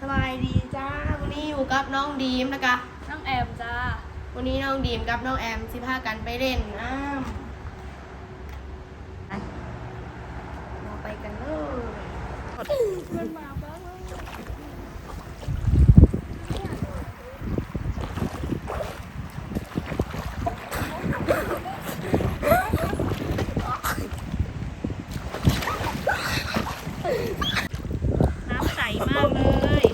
สบายดีจ้า วันนี้อยู่กับน้องดีมนะคะ น้องแอมจ้า วันนี้น้องดีมกับน้องแอมสิพากันไปเล่นน้ำเราไปกันเลยมันมาบ้าง น้ำใสมากเลย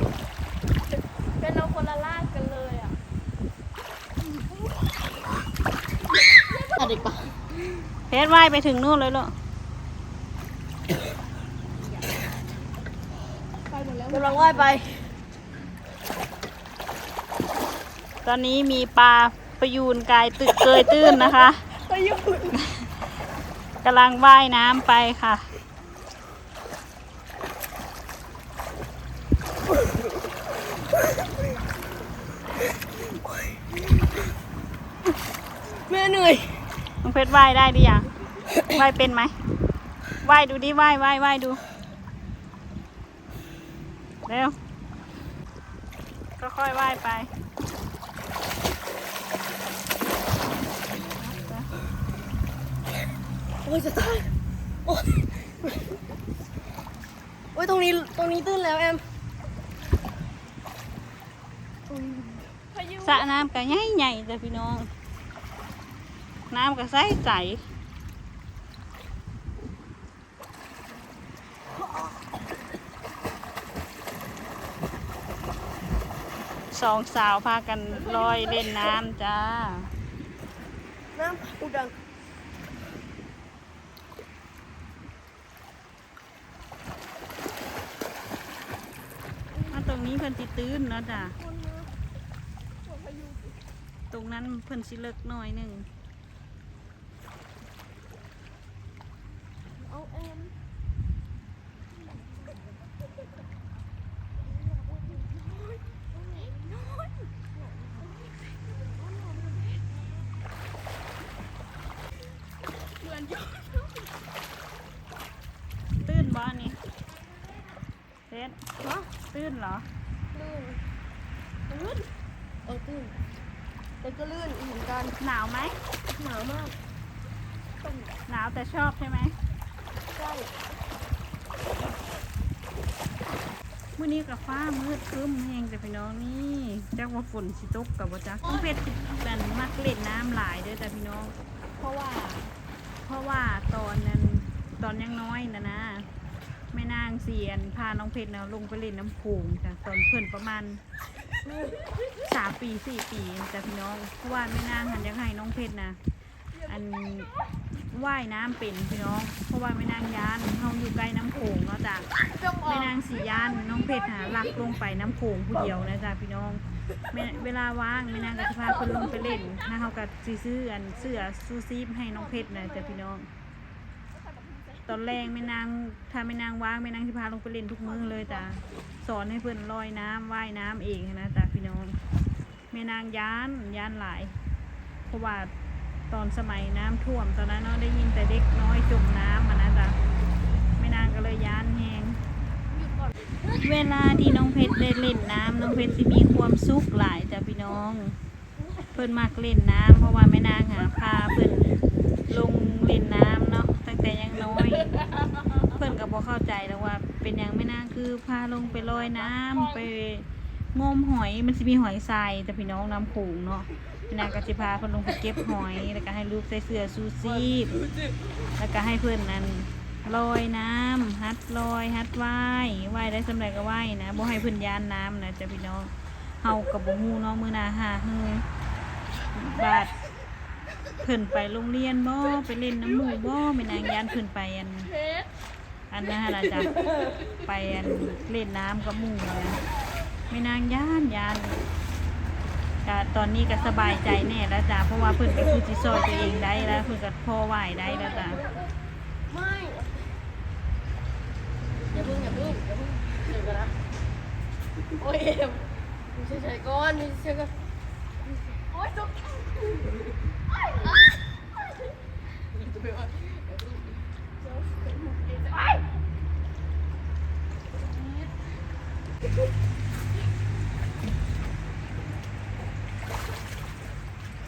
เป็นเราคนละลากกันเลยอะ อะไรปะ เพชรว่าย ไปถึงนู่นเลยเหรอกำลังว่ายไป ตอนนี้มีปลาประยูนกายตึกเกยตื้นนะคะก็ยุ่งกำลังว่ายน้ำไปค่ะแม่เหนื่อยน้องเพชรว่ายได้ดิยัง ว่ายเป็นไหมว่ายดูดิว่ายว่ายว่ายดูเร็วค่อยๆว่ายไปโอ้ยจะตายโอ้ยโอ้ยตรงนี้ตรงนี้ตื้นแล้วแอมพายุสระน้ำก็ใหญ่ใหญ่ๆจ้ะพี่น้อง น้ำก็ใสใส สองสาวพากันลอยเล่นน้ำจ้า น้ำอุดังมาตรงนี้เพิ่นสิตื้นเนาะจ้ะ ตรงนั้นเพิ่นสิเลิกหน่อยหนึ่ง เอาแอม ตื้นบ่อันนี้เพชรตื้นเหรอ ลื่นลื่นเออตื้นแต่ก็ลื่นเหมือนกันหนาวไหม หนาวมากหนาวแต่ชอบใช่ไหมใช่มื่อนี้กับฟ้ามืดครึ้มแห้งแต่พี่น้องนี่จักว่าฝนสิตกกับบ่จักต้องเพชรเป็นมักเล่นน้ำหลายเด้อแต่พี่น้อง เพราะว่า เพราะว่าตอนนั้นตอนยังน้อยนะนะแม่นางเสียนพาน้องเพชรนะลงไปเล่นน้ำโขงจ้ะตอนเพื่อนประมาณสามปีสี่ปีจ้ะพี่น้องเพราะว่าแม่นางหันยังให้น้องเพชรนะอันว่ายน้ำเป็นพี่น้อง เพราะว่าแม่นางยานเฮาอยู่ใกล้น้ำโขงเนาะจ้ะแม่นางสียานน้องเพชรหาลักลงไปน้ำโขงผู้เดียวนะจ๊ะพี่น้อง แม่เวลาว่างแม่นางก็จะพาคนลงไปเล่นนะเขาก็สิซื้ออันเสื้อซูซีฟให้น้องเพชรนะจ๊ะพี่น้อง ตอนแรกแม่นางถ้าแม่นางว่างแม่นางสิพาลงไปเล่นทุกมื้อเลยจ้ะสอนให้เพื่อนลอยน้ำว่ายน้ำเองนะจ๊ะพี่น้องแม่นางยานยานหลายเพราะว่าตอนสมัยน้ำท่วมตอนนั้นเนาะได้ยินแต่เด็กน้อยจมน้ำมานะจ๊ะแม่นางก็เลยยานแหง เวลาที่น้องเพชรได้เล่นน้ำน้องเพชรสิมีความสุขหลายจ้ะพี่น้อง เพิ่นมักเล่นน้ำเพราะว่าแม่นางหาพาเพิ่นลงเล่นน้ำเนาะตั้งแต่ยังน้อย เพิ่นก็บ่เข้าใจแล้วว่า เป็นหยังแม่นางคือพาลงไปลอยน้ำไปงมหอยมันสิมีหอยทรายแต่พี่น้องน้ำโขงเนาะแม่นางก็สิพาเพิ่นลงไปเก็บหอยแล้วก็ให้ลูกใส่เสื้อซูซีพแล้วก็ให้เพิ่นนั้น ลอยน้ำฮัดลอยฮัดว่ายว่ายได้สำเร็จก็ว่ายนะบ่ให้เพื้นยานน้ำนะจะพี่น้องเฮากับบ่ฮู้เนาะมื้อหน้าหาฮือบาดเพิ่นไปโรงเรียนบ่ไปเล่นน้ำหมู่บ่แม่นางยานเพิ่นไปอันอันนั้นหั่นล่ะจ้ะไปอันเล่นน้ำกับหมู่นะแม่นางยานยานก็ตอนนี้ก็สบายใจแน่แล้วจ้ะเพราะว่าเพิ่นก็คือสิซอยตัวเองได้แล้วเพิ่นก็พอไหวได้แล้วจ้ะ ไม่อย่าพึ่งอย่าพึ่งอย่าพึ่งเดี๋ยวกันนะโอ้ยเดี๋ยวเฉยๆก่อนเฉยๆก่อนโอ้ยตก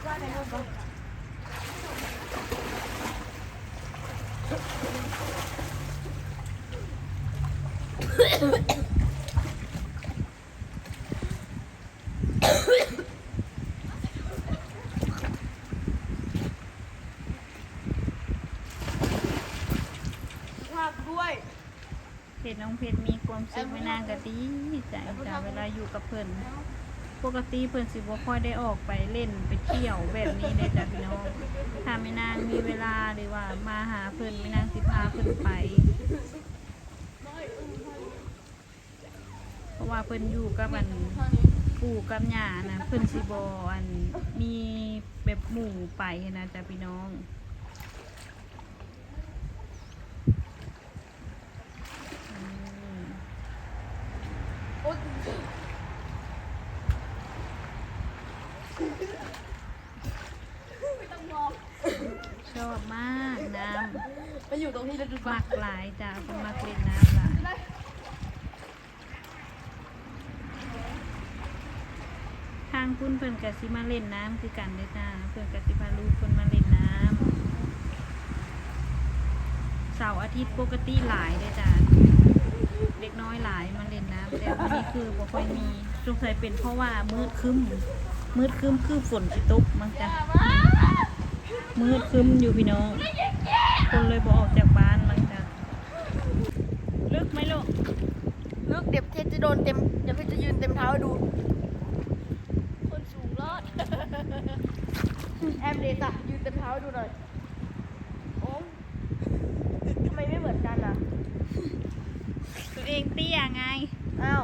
ว่าแต่ลูก เพจน้องเพชรมีความสุขไม่นางก็ดีใจจ้ะเวลาอยู่กับเพิ่นปกติเพิ่นสิบ่ค่อยได้ออกไปเล่นไปเที่ยวแบบนี้ได้จ้ะพี่น้องถ้าไม่นางมีเวลาหรือว่ามาหาเพิ่นไม่นางสิพาเพิ่นไป เพราะว่าเพิ่นอยู่กับอันปู่กับย่านะเพิ่นสิบ่อันมีแบบหมู่ไปนะจ้ะพี่น้อง อืม โอ๊ย ชอบ มากน้ไปอยู่ตรงที่เราดูำปะมักหลายจ้ะเป็นมักเล่นน้ำหลายทางคุณเพิ่นกะสิมาเล่นน้ำคือกันเด้อจ้าเพิ่นกะสิพาลูกเพิ่นมาเล่นน้ำเสาร์อาทิตย์ปกติหลายเด้อจ้าเด็กน้อยหลายมาเล่นน้ำแต่วันนี้คือบ่ค่อยมีสงสัยเป็นเพราะว่ามืดครึ้มมืดครึ้มคือฝนสิตกมั้งจ้ะมืดครึ้มอยู่พี่น้อง คนเลยบอกออกจากบ้านหลังจากลึกไหมลูกลึกเดี๋ยวเพชรจะโดนเต็มเดี๋ยวเพชรจะยืนเต็มเท้าให้ดู คนสูงรอด แอมเดสอะยืนเต็มเท้าให้ดูหน่อยโอ้ทำไมไม่เหมือนกันอะ ตัวเองเตี้ยไง อ้าว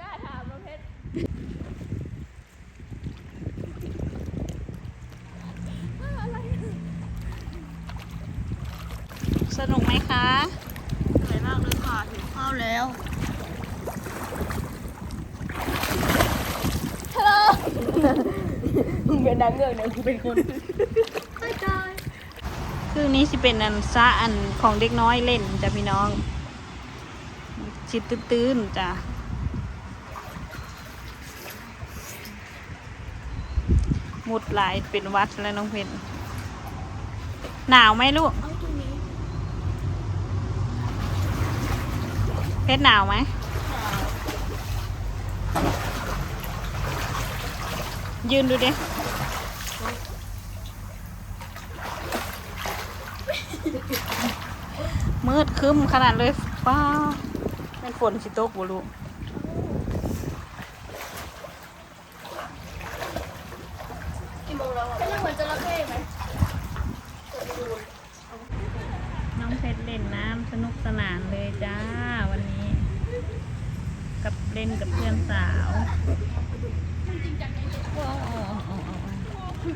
กล้าถามน้องเพชร สนุกไหมคะ สวยมากเลยค่ะถึงข้าวแล้ว มึงเป็นนางเงือกเนี่ยกูเป็นคนคือนี้สิเป็นอันซะอันของเด็กน้อยเล่นจ้ะพี่น้อง ชิดตื้นๆจ้ะมุดหลายเป็นวัดแล้วน้องเพนหนาวไหมลูกเอาตรงนี้เพชรหนาวไหม ยืนดูดิ มืดคึ้มขนาดเลยฟ้าเป็นฝนสิตกบ่ลูกกี่โมงแล้วอะเป็นเหมือนจระเข้ไหมน้องเพชรเล่นน้ำสนุกสนานเลยจ้าวันนี้ กับเล่นกับเพื่อนสาว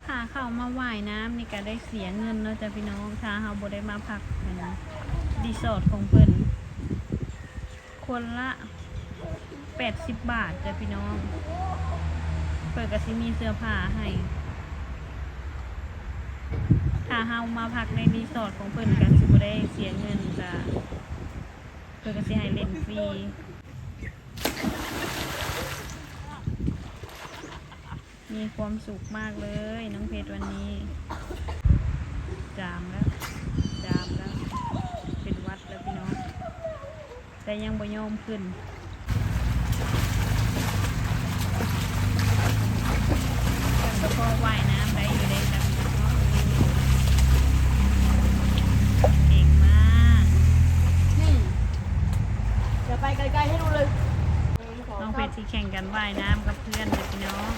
ถ้าเข้ามาว่ายน้ำนี่ก็ได้เสียเงินเนาะจ้ะพี่น้องถ้าเราบ่ได้มาพักในรีสอร์ทของเพิ่นคนละแปดสิบบาทจ้ะพี่น้อง เปิดกระซิมีเสื้อผ้าให้ถ้าเฮามาพักในรีสอร์ทของเพิ่นก็สิบ่ได้เสียเงินจ้ะเพิ่นก็สิให้เล่นฟรี มีความสุขมากเลย น้องเพชรวันนี้ จามแล้วจามแล้ว เป็นวัดแล้วพี่น้อง แต่ยังบ่ยอมขึ้นแล้วก็ว่ายน้ำได้อยู่ได้จ้ะพี่น้องเก่งมากนี่เดี๋ยวไปไกลๆให้ดูเลยน้องเพชรที่แข่งกันว่ายน้ำกับเพื่อนเลยพี่น้อง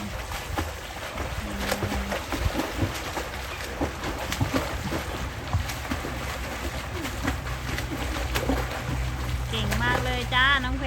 น้องเพ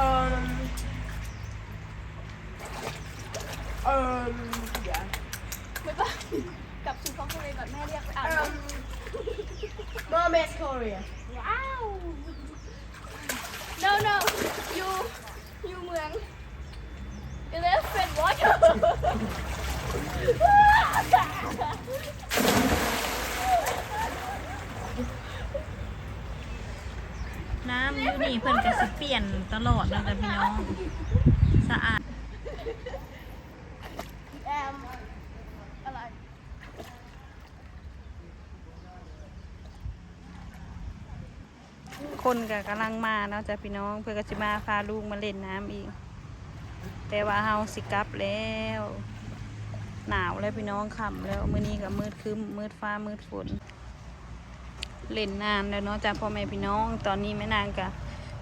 Um Um Yeah ไม่ปะ กลับสู่ท้องทะเลก่อนแม่เรียกไปอาบ เอิ่ น้ ม Mermaid Korea ำว้าว no no you you เมือง elephant water อยู่นี่เพิ่นก็สิเปลี่ยนตลอดนะจ๊ะพี่น้อง สะอาดคนก็กำลังมาเนาะจ้ะพี่น้อง เพื่อก็สิมาพาลูกมาเล่นน้ำอีก แต่ว่าเฮาสิกลับแล้ว หนาวแล้วพี่น้องค่ำแล้วมื้อนี้ก็มืดครึ้มมืดฟ้ามืดฝน เล่นน้ำแล้วเนาะจ้ะพ่อแม่พี่น้อง ตอนนี้แม่นางก็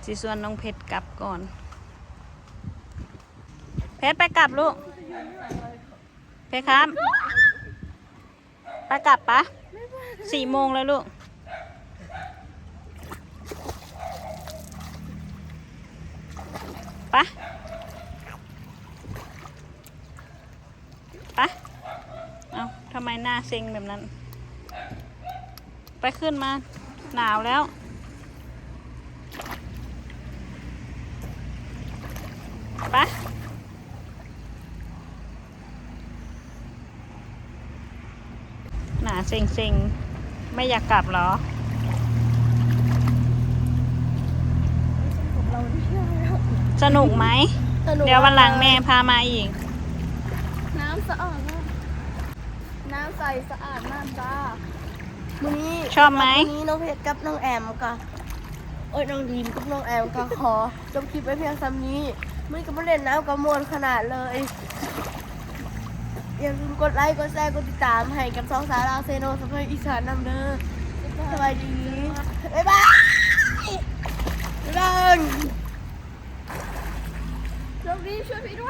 สิส่วนน้องเพชรกลับก่อน เพชรไปกลับลูก เพชรครับ ไปกลับปะสี่โมงแล้วลูกปะปะเอาทำไมหน้าเซ็งแบบนั้น ไปขึ้นมา หนาวแล้ว ไปะหนาเซ็งเซ็งๆ ไม่อยากกลับเหรอสนุกไหมสนุกเดี๋ยววันหลังแม่พามาอีก น้ำสะอาดมาก น้ำใสสะอาดมากจ้า วันนี้ชอบไหม วันนี้น้องเพชรกับน้องแอมก็โอ้ยน้องดีมกับน้องแอมก็ขอจบคลิปไว้เพียงซ้ำนี้มันก็ไม่เล่นน้ำกับมวลขนาดเลย อย่าลืมกดไลค์กดแชร์กดติดตามให้กับสองสาวลาเซโนสำหรับอีสานนำเด้อสวัสดีบ๊ายบายรังโชคดีช่วยพี่ด้วย